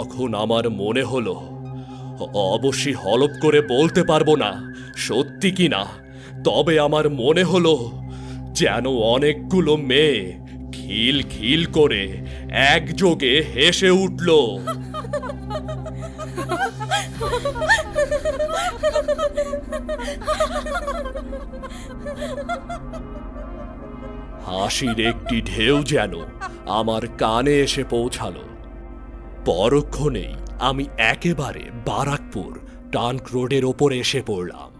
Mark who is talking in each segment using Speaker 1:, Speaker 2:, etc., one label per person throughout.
Speaker 1: তখন আমার মনে হলো অবশ্যই হলপ করে বলতে পারব না, সত্যি কি না? তবে আমার মনে হলো যেন অনেকগুলো মেয়ে খিল খিল করে একযোগে হেসে উঠল। হাসির একটি ঢেউ যেন আমার কানে এসে পৌঁছালো। পরক্ষণেই আমি একেবারে বারাকপুর, টানক রোডের ওপর এসে পড়লাম।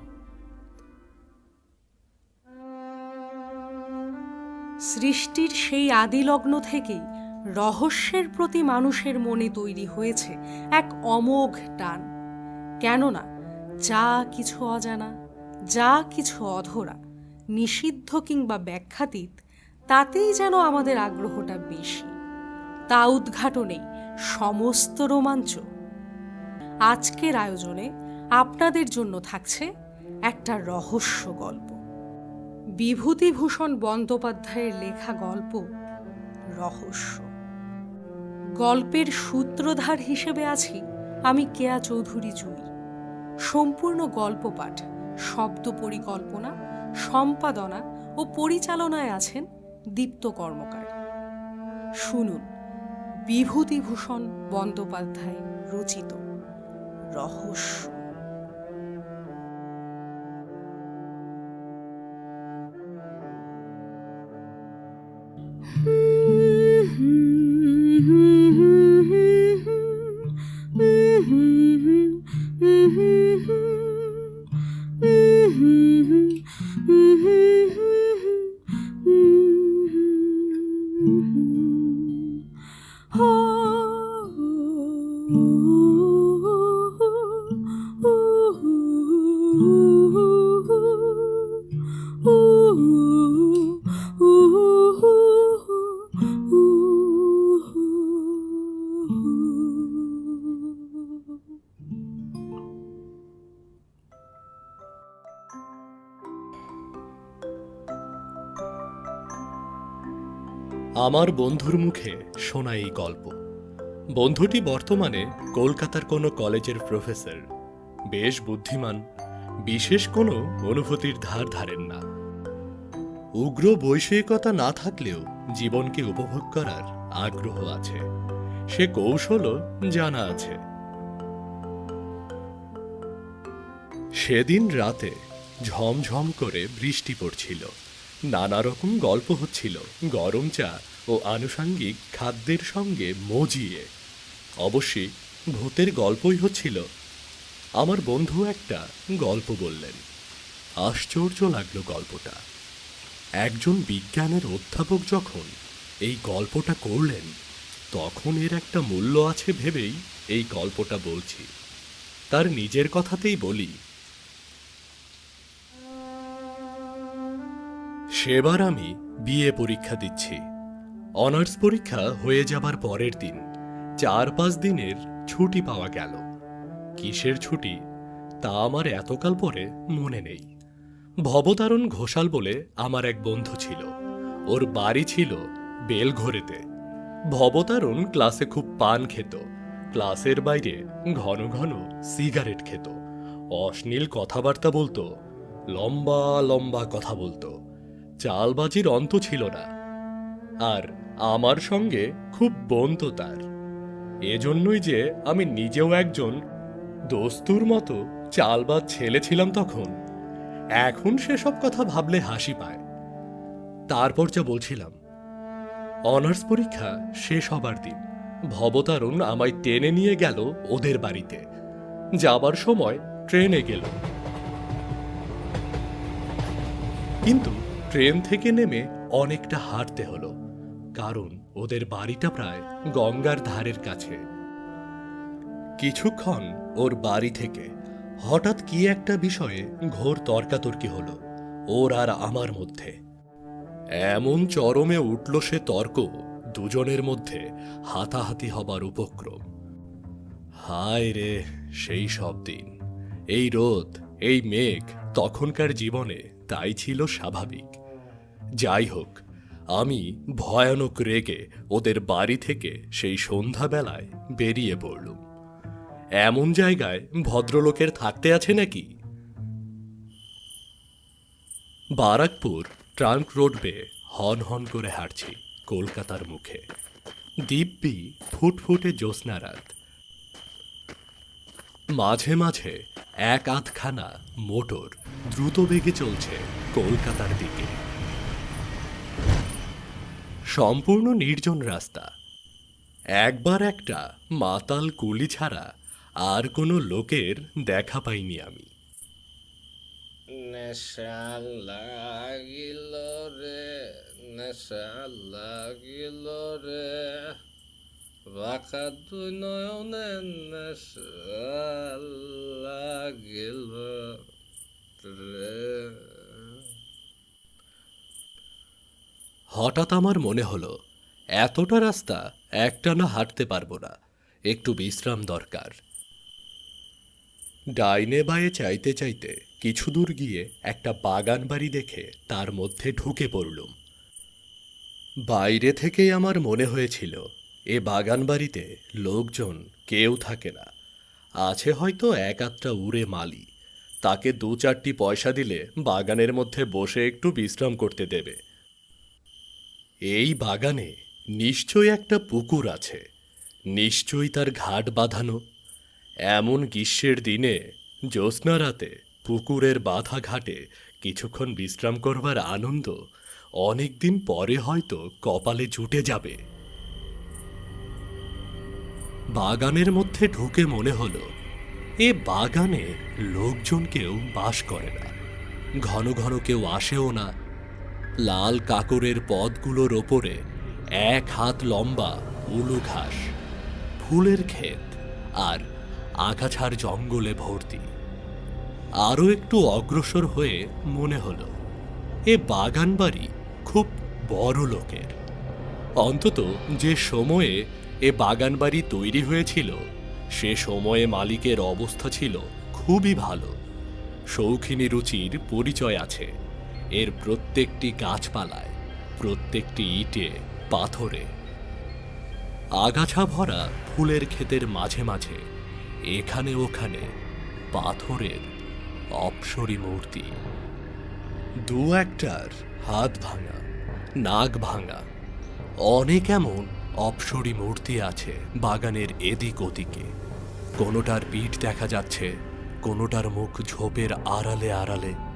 Speaker 2: সৃষ্টির সেই আদিলগ্ন থেকেই রহস্যের প্রতি মানুষের মনে তৈরি হয়েছে এক অমোঘ টান। কেননা, যা কিছু অজানা, যা কিছু অধরা, নিষিদ্ধ কিংবা ব্যাখ্যাতীত, তাতেই যেন আমাদের আগ্রহটা বেশি। তা উদ্ঘাটনেই সমস্ত রোমাঞ্চ। আজকের আয়োজনে আপনাদের জন্য থাকছে একটা রহস্য গল্প। বিভূতিভূষণ বন্দ্যোপাধ্যায়ের লেখা গল্প রহস্য। গল্পের সূত্রধার হিসেবে আছি আমি কেয়া চৌধুরী জুই সম্পূর্ণ গল্প পাঠ শব্দ পরিকল্পনা, সম্পাদনা ও পরিচালনায় আছেন দীপ্ত কর্মকার। শুনুন। বিভূতিভূষণ বন্দ্যোপাধ্যায় রচিত। রহস্য।
Speaker 1: আমার বন্ধুর মুখে শোনা এই গল্প। বন্ধুটি বর্তমানে কলকাতার কোনো কলেজের প্রফেসর। বেশ বুদ্ধিমান, বিশেষ কোনো অনুভূতির ধার ধারেন না। উগ্র বৈষয়িকতা না থাকলেও জীবনকে উপভোগ করার আগ্রহ আছে। সে কৌশলও জানা আছে। সেদিন রাতে ঝমঝম করে বৃষ্টি পড়ছিল। নানা রকম গল্প হচ্ছিল, গরম চা ও আনুষাঙ্গিক খাদ্যের সঙ্গে মজিয়ে। অবশ্যই ভূতের গল্পই হচ্ছিল। আমার বন্ধু একটা গল্প বললেন। আশ্চর্য লাগল গল্পটা। একজন বিজ্ঞানের অধ্যাপক যখন এই গল্পটা করলেন, তখন এর একটা মূল্য আছে ভেবেই এই গল্পটা বলছি। তার নিজের কথাতেই বলি। সেবার আমি বিএ পরীক্ষা দিচ্ছি। অনার্স পরীক্ষা হয়ে যাবার পরের দিন। চার পাঁচ দিনের ছুটি পাওয়া গেল। কিসের ছুটি? তা আমার এতকাল পরে মনে নেই। ভবতারণ ঘোষাল বলে আমার এক বন্ধু ছিল। ওর বাড়ি ছিল বেলঘরেতে। ভবতারণ ক্লাসে খুব পান খেত। ক্লাসের বাইরে ঘন ঘন সিগারেট খেত। অশ্লীল কথাবার্তা বলতো, লম্বা লম্বা কথা বলতো। চালবাজির অন্ত ছিল না। আর আমার সঙ্গে খুব বন্ত তার। এজন্যই যে আমি নিজেও একজন দস্তুর মতো চালবাজ ছেলে ছিলাম তখন। এখন সেসব কথা ভাবলে হাসি পায়। তারপর যা বলছিলাম, অনার্স পরীক্ষা শেষ হবার দিন ভবতারুণ আমায় টেনে নিয়ে গেল ওদের বাড়িতে। যাবার সময় ট্রেনে গেল। কিন্তু ট্রেন থেকে নেমে অনেকটা হাঁটতে হলো, কারণ ওদের বাড়িটা প্রায় গঙ্গার ধারের কাছে। কিছুক্ষণ ওর বাড়ি থেকে হঠাৎ কি একটা বিষয়ে ঘোর তর্কাতর্কি হলো, ওর আর আমার মধ্যে। এমন চরমে উঠল সে তর্ক দুজনের মধ্যে হাতাহাতি হবার উপক্রম। হায় রে, সেই সব দিন। এই রোদ, এই মেঘ, তখনকার জীবনে তাই ছিল স্বাভাবিক। যাই হোক আমি ভয়ানক রেগে ওদের বাড়ি থেকে সেই সন্ধ্যাবেলায় বেরিয়ে পড়লুম। এমন জায়গায় ভদ্রলোকের থাকতে আছে নাকি? বারাকপুর ট্রাঙ্ক রোড বেয়ে হন হন করে হাঁটছি কলকাতার মুখে। দিব্যি ফুটফুটে জ্যোৎস্না রাত মাঝে মাঝে এক আধখানা মোটর দ্রুত বেগে চলছে কলকাতার দিকে। সম্পূর্ণ নির্জন রাস্তা। একবার একটা মাতাল কুলি ছাড়া আর কোনো লোকের দেখা পাইনি আমি।
Speaker 3: নেশা লাগিল রে, নেশা লাগিল রে। বাঁকা দুই নয়নে নেশা লাগিল রে।
Speaker 1: হঠাৎ আমার মনে হলো, এতটা রাস্তা একটানা হাঁটতে পারব না, একটু বিশ্রাম দরকার। ডাইনে বায়ে চাইতে চাইতে কিছু দূর গিয়ে একটা বাগান বাড়ি দেখে তার মধ্যে ঢুকে পড়লুম। বাইরে থেকেই আমার মনে হয়েছিল, এ বাগান বাড়িতে লোকজন কেউ থাকে না। আছে হয়তো এক আধটা উড়ে মালি, তাকে দু চারটি পয়সা দিলে বাগানের মধ্যে বসে একটু বিশ্রাম করতে দেবে। এই বাগানে নিশ্চয়ই একটা পুকুর আছে। নিশ্চয়ই তার ঘাট বাঁধানো। এমন গ্রীষ্মের দিনে জ্যোৎস্না রাতে পুকুরের বাঁধা ঘাটে কিছুক্ষণ বিশ্রাম করবার আনন্দ অনেক দিন পরে হয়তো কপালে জুটে যাবে। বাগানের মধ্যে ঢুকে মনে হলো, এ বাগানে লোকজন কেউ বাস করে না। ঘন ঘন কেউ আসেও না। লাল কাকরের পদগুলোর ওপরে এক হাত লম্বা উলু ঘাস, ফুলের ক্ষেত আর আগাছার জঙ্গলে ভর্তি। আরও একটু অগ্রসর হয়ে মনে হলো, এ বাগান বাড়ি খুব বড় লোকের। অন্তত যে সময়ে এ বাগান বাড়ি তৈরি হয়েছিল, সে সময়ে মালিকের অবস্থা ছিল খুবই ভালো। শৌখিনী রুচির পরিচয় আছে। এর প্রত্যেকটি গাছপালায়, প্রত্যেকটি ইটে, পাথরে। আগাছা ভরা ফুলের ক্ষেতের মাঝে মাঝে, এখানে ওখানে পাথরের অপসরী মূর্তি। দু একটার হাত ভাঙা, নাক ভাঙা, অনেক এমন অপসরী মূর্তি আছে বাগানের এদিক ওদিকে। কোনোটার পিঠ দেখা যাচ্ছে, কোনোটার মুখ ঝোপের আড়ালে আড়ালে।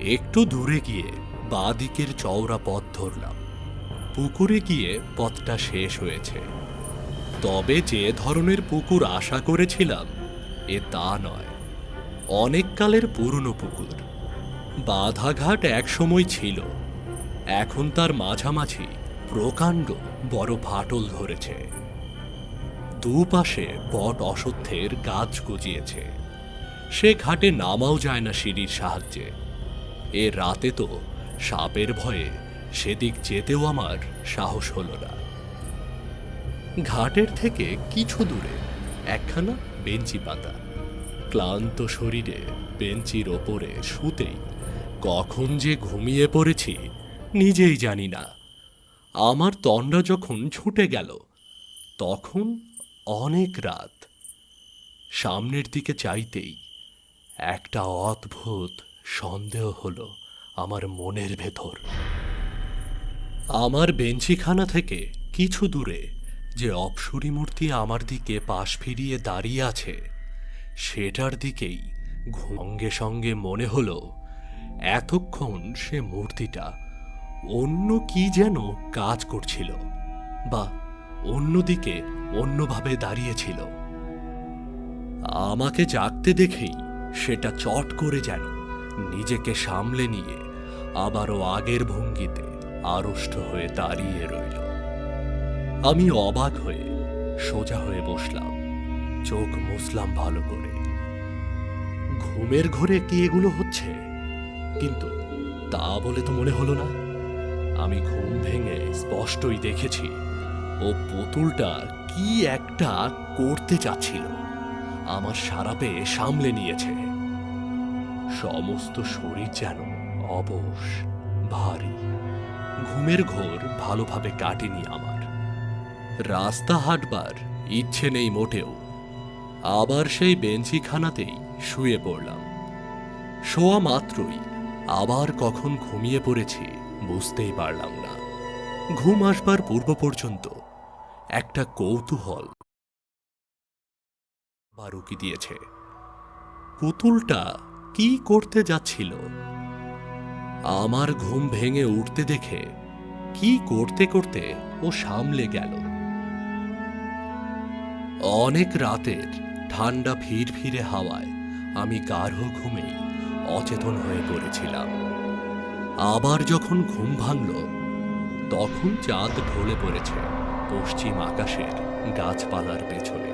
Speaker 1: একটু দূরে গিয়ে বাঁদিকের চওড়া পথ ধরলাম। পুকুরে গিয়ে পথটা শেষ হয়েছে। তবে যে ধরনের পুকুর আশা করেছিলাম, এ তা নয়। অনেক কালের পুরনো পুকুর। বাধাঘাট এক সময় ছিল। এখন তার মাঝামাঝি প্রকাণ্ড বড় ফাটল ধরেছে। দুপাশে বট অসত্যের গাছ গজিয়েছে। সে ঘাটে নামাও যায় না সিঁড়ির সাহায্যে। এ রাতে তো সাপের ভয়ে সেদিক যেতেও আমার সাহস হলো না। ঘাটের থেকে কিছু দূরে একখানা বেঞ্চি পাতা। ক্লান্ত শরীরে বেঞ্চির ওপরে শুতেই কখন যে ঘুমিয়ে পড়েছি নিজেই জানি না। আমার তন্ডা যখন ছুটে গেল, তখন অনেক রাত। সামনের দিকে চাইতেই একটা অদ্ভুত সন্দেহ হলো আমার মনের ভেতর। আমার বেঞ্চিখানা থেকে কিছু দূরে যে অপসরী মূর্তি আমার দিকে পাশ ফিরিয়ে দাঁড়িয়ে আছে, সেটার দিকেই সঙ্গে সঙ্গে মনে হলো এতক্ষণ সে মূর্তিটা অন্য কি যেন কাজ করছিল বা অন্যদিকে অন্যভাবে দাঁড়িয়েছিল। আমাকে জাগতে দেখেই সেটা চট করে যেন নিজেকে সামলে নিয়ে আবারও আগের ভঙ্গিতে আড়ষ্ট হয়ে দাঁড়িয়ে রইল। আমি অবাক হয়ে সোজা হয়ে বসলাম, চোখ মুসলাম ভালো করে। ঘুমের ঘরে কি এগুলো হচ্ছে? কিন্তু তা বলে তো মনে হলো না। আমি ঘুম ভেঙে স্পষ্টই দেখেছি, ও পুতুলটা কি একটা করতে চাচ্ছিল। আমার সারা পেয়ে সামলে নিয়েছে। সমস্ত শরীর যেন অবশ, ভারী। ঘুমের ঘোর ভালোভাবে কাটেনি আমার। রাস্তা হাঁটবার ইচ্ছে নেই মোটেও। আবার সেই বেঞ্চিখানাতেই শুয়ে পড়লাম। শোয়া মাত্রই আবার কখন ঘুমিয়ে পড়েছি বুঝতেই পারলাম না। ঘুম আসবার পূর্ব পর্যন্ত একটা কৌতূহল বারুকি দিয়েছে। পুতুলটা কি করতে যাচ্ছিল? আমার ঘুম ভেঙে উঠতে দেখে কি করতে করতে ও সামলে গেল। অনেক রাতের ঠান্ডা ফির ফিরে হাওয়ায় আমি গাঢ় ঘুমেই অচেতন হয়ে পড়েছিলাম। আবার যখন ঘুম ভাঙল, তখন চাঁদ ঢলে পড়েছে পশ্চিম আকাশের গাছপালার পেছনে।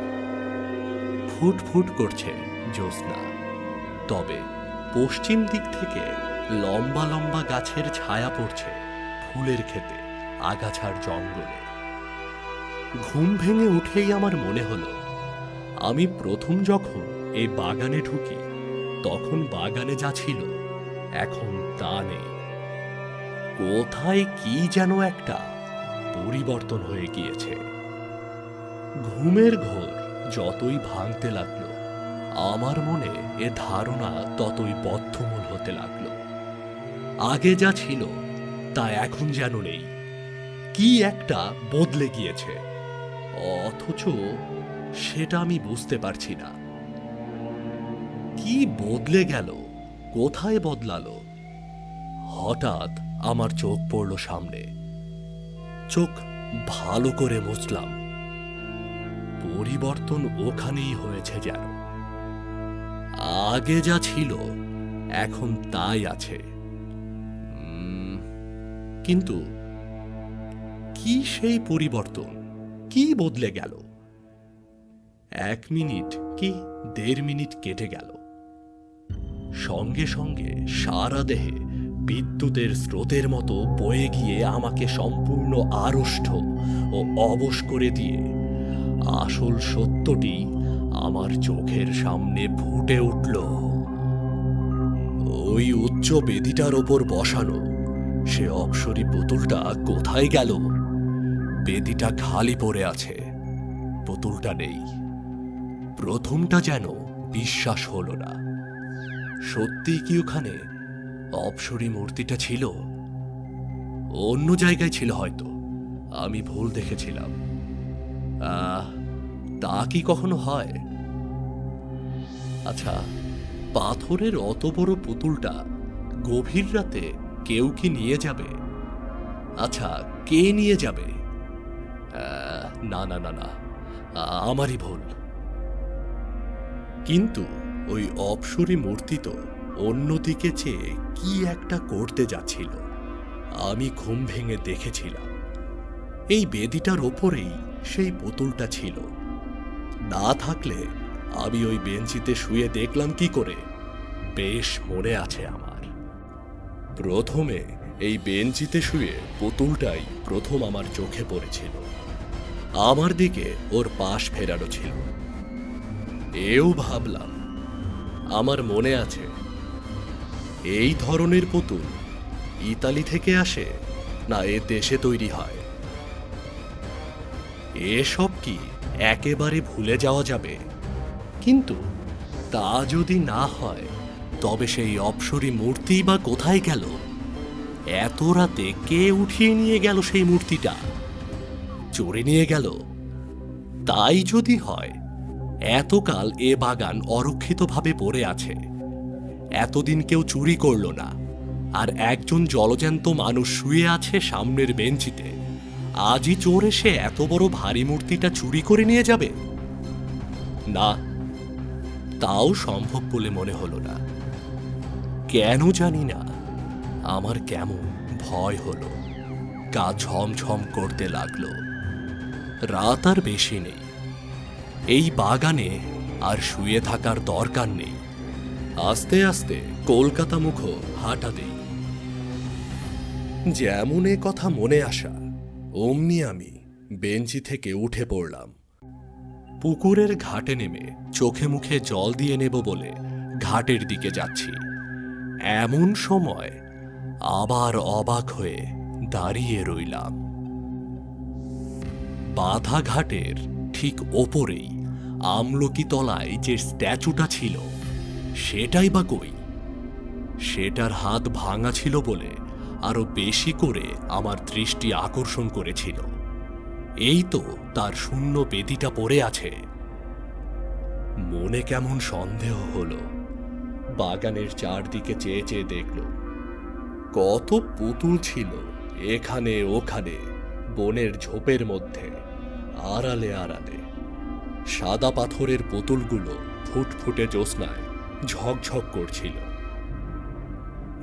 Speaker 1: ফুট ফুট করছে জ্যোৎস্না। তবে পশ্চিম দিক থেকে লম্বা লম্বা গাছের ছায়া পড়ছে ফুলের ক্ষেতে, আগাছার জঙ্গলে। ঘুম ভেঙে উঠেই আমার মনে হলো, আমি প্রথম যখন এই বাগানে ঢুকি, তখন বাগানে যা ছিল, এখন তা নেই। কোথায় কি যেন একটা পরিবর্তন হয়ে গিয়েছে। ঘুমের ঘোর যতই ভাঙতে লাগল আমার মনে এ ধারণা ততই বদ্ধমূল হতে লাগল। আগে যা ছিল, তা এখন যেন নেই। কি একটা বদলে গিয়েছে। অথচ সেটা আমি বুঝতে পারছি না। কি বদলে গেল, কোথায় বদলালো? হঠাৎ আমার চোখ পড়ল সামনে। চোখ ভালো করে মুছলাম। পরিবর্তন ওখানেই হয়েছে যেন। আগে যা ছিল, এখন তাই আছে। কিন্তু কি সেই পরিবর্তন? কি বদলে গেল? এক মিনিট কি দেড় মিনিট কেটে গেল? সঙ্গে সঙ্গে সারা দেহে বিদ্যুতের স্রোতের মতো বয়ে গিয়ে আমাকে সম্পূর্ণ আড়ষ্ট ও অবশ করে দিয়ে আসল সত্যটি আমার চোখের সামনে ফুটে উঠল। ওই উচ্চ বেদিটার ওপর বসানো, সে অপসরী পুতুলটা কোথায় গেল? বেদিটা খালি পড়ে আছে, পুতুলটা নেই। প্রথমটা যেন বিশ্বাস হলো না। সত্যি কি ওখানে অপসরী মূর্তিটা ছিল? অন্য জায়গায় ছিল হয়তো, আমি ভুল দেখেছিলাম। তা কি কখনো হয়? আচ্ছা পাথরের অত বড় পুতুলটা গভীর রাতে কেউ কি নিয়ে যাবে? আচ্ছা কে নিয়ে যাবে? না না না না, আমারই ভুল। কিন্তু ওই অপসরী মূর্তি তো অন্যদিকে চেয়ে কি একটা করতে যাচ্ছিল, আমি ঘুম ভেঙে দেখেছিলাম। এই বেদিটার ওপরেই সেই পুতুলটা ছিল। না থাকলে আমি ওই বেঞ্চিতে শুয়ে দেখলাম কি করে। বেশ মনে আছে আমার। প্রথমে এই বেঞ্চিতে শুয়ে পুতুলটাই প্রথম আমার চোখে পড়েছিল। আমার দিকে ওর পাশ ফেরানো ছিল। এও ভাবলাম, আমার মনে আছে, এই ধরনের পুতুল ইতালি থেকে আসে না এ দেশে তৈরি হয়। এসব কি একেবারে ভুলে যাওয়া যাবে? কিন্তু তা যদি না হয়, তবে সেই অপসরী মূর্তি বা কোথায় গেল? এত রাতে কে উঠিয়ে নিয়ে গেল সেই মূর্তিটা? চড়ে নিয়ে গেল? তাই যদি হয়, এতকাল এ বাগান অরক্ষিতভাবে পড়ে আছে। এতদিন কেউ চুরি করল না, আর একজন জলজ্যান্ত মানুষ শুয়ে আছে সামনের বেঞ্চিতে। আজই চোর এসে এত বড় ভারী মূর্তিটা চুরি করে নিয়ে যাবে? না তাও সম্ভব বলে মনে হলো না। কেন জানি না, আমার কেমন ভয় হলো। গা ঝমঝম করতে লাগল। রাত আর বেশি নেই। এই বাগানে আর শুয়ে থাকার দরকার নেই। আস্তে আস্তে কলকাতা মুখ হাঁটা দেই। যেমন কথা মনে আসা, অমনি আমি বেঞ্চি থেকে উঠে পড়লাম। পুকুরের ঘাটে নেমে চোখে মুখে জল দিয়ে নেব বলে ঘাটের দিকে যাচ্ছি। এমন সময় আবার অবাক হয়ে দাঁড়িয়ে রইলাম। বাধাঘাটের ঠিক ওপরেই আমলকি তলায় যে স্ট্যাচুটা ছিল, সেটাই বা কই? সেটার হাত ভাঙা ছিল বলে আরও বেশি করে আমার দৃষ্টি আকর্ষণ করেছিল। এই তো তার শূন্য বেদিটা পড়ে আছে। মনে কেমন সন্দেহ হলো। বাগানের চারদিকে চেয়ে চেয়ে দেখল, কত পুতুল ছিল এখানে ওখানে, বনের ঝোপের মধ্যে, আড়ালে আড়ালে। সাদা পাথরের পুতুলগুলো ফুটফুটে জ্যোৎস্নায় ঝকঝক করছিল।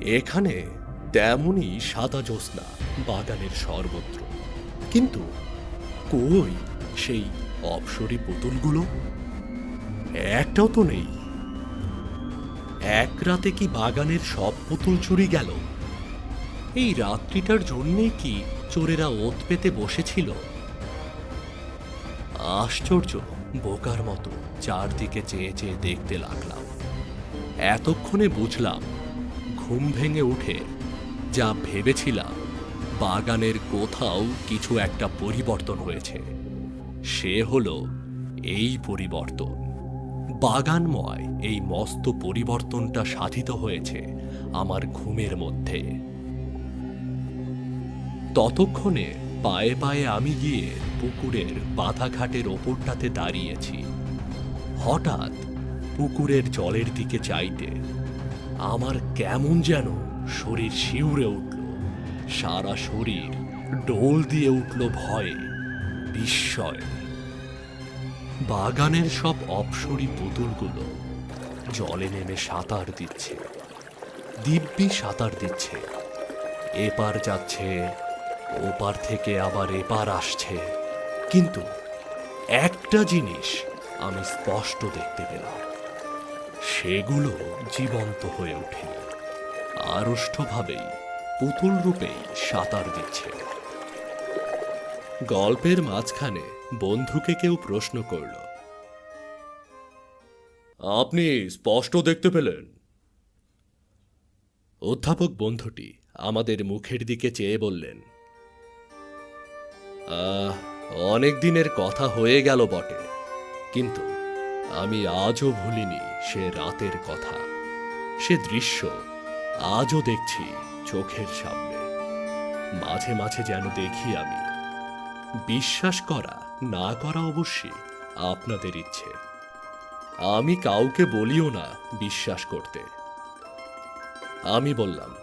Speaker 1: এখানে তেমনই সাদা জ্যোৎস্না বাগানের সর্বত্র। কিন্তু কই? সেই অপসরী পুতুলগুলো? একটাও তো নেই। এক রাতে কি বাগানের সব পুতুল চুরি গেল? এই রাত্রিটার জন্যেই কি চোরেরা ওত পেতে বসেছিল? আশ্চর্য, বোকার মতো চারদিকে চেয়ে চেয়ে দেখতে লাগলাম। এতক্ষণে বুঝলাম, ঘুম ভেঙে উঠে যা ভেবেছিলাম বাগানের কোথাও কিছু একটা পরিবর্তন হয়েছে। সে হলো এই পরিবর্তন। বাগানময় এই মস্ত পরিবর্তনটা সাধিত হয়েছে আমার ঘুমের মধ্যে। ততক্ষণে পায়ে পায়ে আমি গিয়ে পুকুরের বাধাঘাটের ওপরটাতে দাঁড়িয়েছি। হঠাৎ পুকুরের জলের দিকে চাইতে আমার কেমন যেন শরীর শিউরে উঠল। সারা শরীর ডোল দিয়ে উঠল ভয়ে, বিস্ময়ে। বাগানের সব অপসরী পুতুলগুলো জলে নেমে সাঁতার দিচ্ছে, দিব্যি সাঁতার দিচ্ছে। এপার যাচ্ছে, ওপার থেকে আবার এপার আসছে। কিন্তু একটা জিনিস আমি স্পষ্ট দেখতে পেলাম, সেগুলো জীবন্ত হয়ে ওঠেনি আড়ষ্টভাবেই পুতুল রূপেই সাঁতার দিচ্ছে। গল্পের মাঝখানে বন্ধুকে কেউ প্রশ্ন করল আপনি স্পষ্ট দেখতে পেলেন? অধ্যাপক বন্ধুটি আমাদের মুখের দিকে চেয়ে বললেন "আহ, অনেক দিনের কথা হয়ে গেল বটে কিন্তু আমি আজও ভুলিনি সে রাতের কথা। সে দৃশ্য আজও দেখছি। চোখের সামনে। মাঝে মাঝে যেন দেখি আমি। বিশ্বাস করা, না করা অবশ্যই আপনাদের ইচ্ছে। আমি কাউকে বলিও না বিশ্বাস করতে। আমি বললাম,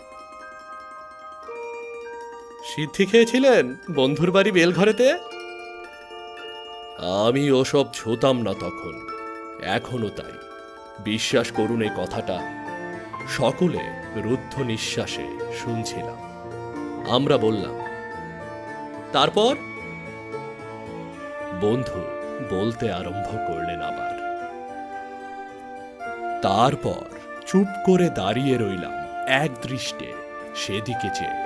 Speaker 1: সিদ্ধি খেয়েছিলেন বন্ধুর বাড়ি বেলঘরেতে? আমি ওসব ছুতাম না তখন। এখনও তাই। বিশ্বাস করুন এই কথাটা সকলে রুদ্ধ নিঃশ্বাসে শুনছিলাম। আমরা বললাম, তারপর? বন্ধু বলতে আরম্ভ করলেন আবার। তারপর চুপ করে দাঁড়িয়ে রইলাম এক দৃষ্টে সেদিকে চেয়ে।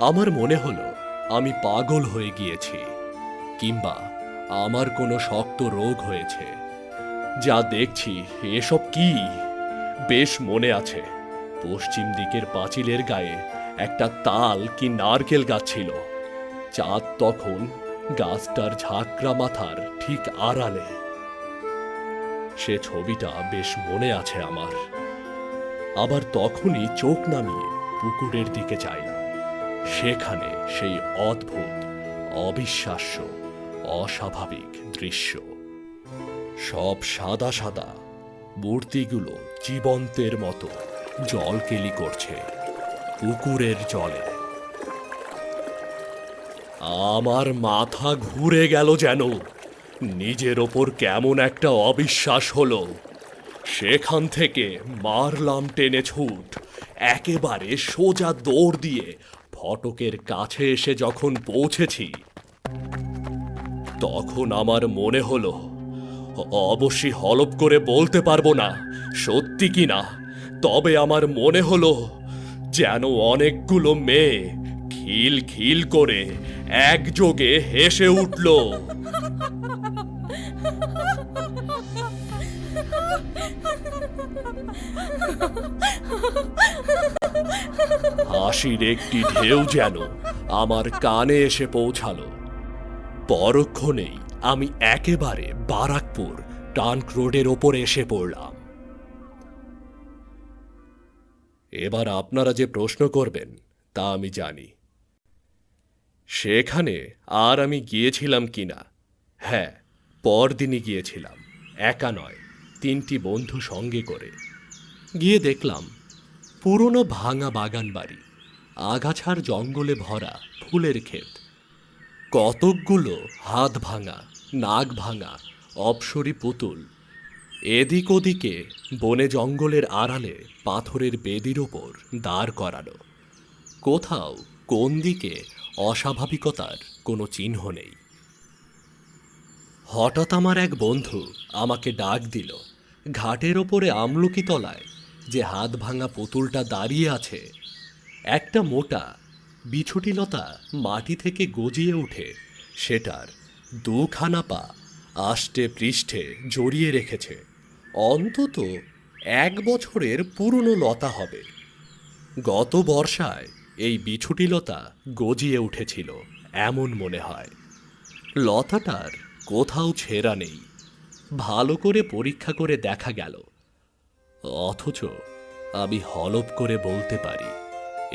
Speaker 1: আমার মনে হলো আমি পাগল হয়ে গিয়েছি, কিংবা আমার কোনো শক্ত রোগ হয়েছে। যা দেখছি, এসব কি? বেশ মনে আছে। পশ্চিম দিকের পাঁচিলের গায়ে একটা তাল কি নারকেল গাছ ছিল। চাঁদ তখন গাছটার ঝাঁকড়া মাথার ঠিক আড়ালে। সে ছবিটা বেশ মনে আছে আমার। আবার তখনই চোখ নামিয়ে পুকুরের দিকে চাইলাম সেখানে সেই অদ্ভুত, অবিশ্বাস্য, অস্বাভাবিক দৃশ্য। সব সাদা সাদা মূর্তিগুলো জীবন্তের মতো জলকেলি করছে, পুকুরের জলে। আমার মাথা ঘুরে গেল যেন, নিজের ওপর কেমন একটা অবিশ্বাস হলো। সেখান থেকে মারলাম টেনে ছুট, একেবারে সোজা দৌড় দিয়ে ফটকের কাছে এসে যখন পৌঁছেছি, তখন আমার মনে হলো অবশ্যই হলপ করে বলতে পারব না সত্যি কি না তবে আমার মনে হলো যেন অনেকগুলো মেয়ে খিল খিল করে একযোগে হেসে উঠল হাসির একটি ঢেউ যেন আমার কানে এসে পৌঁছালো পরক্ষণেই আমি একেবারে বারাকপুর টানক রোডের ওপর এসে পড়লাম। এবার আপনারা যে প্রশ্ন করবেন, তা আমি জানি। সেখানে আর আমি গিয়েছিলাম কিনা হ্যাঁ পরদিনই গিয়েছিলাম, একা নয়, তিনটি বন্ধু সঙ্গে করে। গিয়ে দেখলাম, পুরনো ভাঙা বাগান বাড়ি, আগাছার জঙ্গলে ভরা ফুলের ক্ষেত। কতকগুলো হাত ভাঙা নাক ভাঙা, অপসরি পুতুল। এদিক ওদিকে বনে জঙ্গলের আড়ালে পাথরের বেদির ওপর দাঁড় করানো। কোথাও কোন দিকে অস্বাভাবিকতার কোনো চিহ্ন নেই। হঠাৎ আমার এক বন্ধু আমাকে ডাক দিল। ঘাটের ওপরে আমলকি তলায় যে হাত ভাঙা পুতুলটা দাঁড়িয়ে আছে, একটা মোটা, বিছুটিলতা মাটি থেকে গজিয়ে উঠে সেটার দুখানা পা আষ্টে পৃষ্ঠে জড়িয়ে রেখেছে। অন্তত এক বছরের পুরনো লতা হবে। গত বর্ষায় এই বিছুটিলতা গজিয়ে উঠেছিল, এমন মনে হয়। লতাটার কোথাও ছেঁড়া নেই। ভালো করে পরীক্ষা করে দেখা গেল। অথচ আমি হলপ করে বলতে পারি,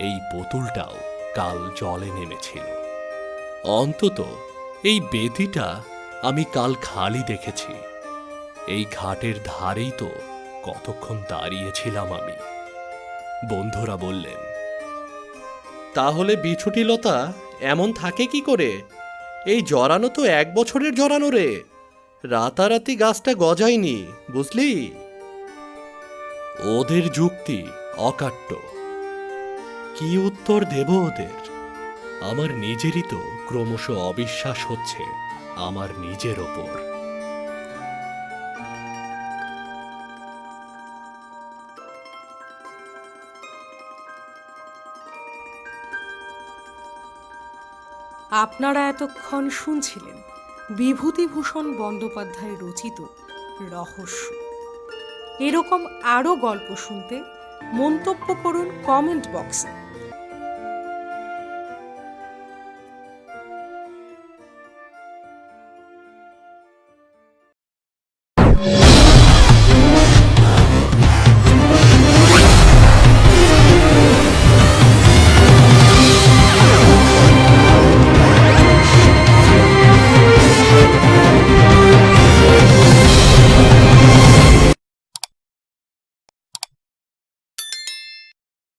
Speaker 1: এই পুতুলটাও কাল জলে নেমেছিল। অন্তত এই বেদিটা আমি কাল খালি দেখেছি। এই ঘাটের ধারেই তো কতক্ষণ দাঁড়িয়েছিলাম আমি। বন্ধুরা বললেন, তাহলে বিছুটিলতা এমন থাকে কি করে? এই জড়ানো তো এক বছরের জড়ানো রে। রাতারাতি গাছটা গজায়নি, বুঝলি? ওদের যুক্তি অকাট্য। কি উত্তর দেব ওদের? আমার নিজেরই তো ক্রমশ অবিশ্বাস হচ্ছে আমার নিজের ওপর।
Speaker 2: আপনারা এতক্ষণ শুনছিলেন বিভূতিভূষণ বন্দ্যোপাধ্যায় রচিত রহস্য। এরকম আরও গল্প শুনতে মন্তব্য করুন কমেন্ট বক্সে।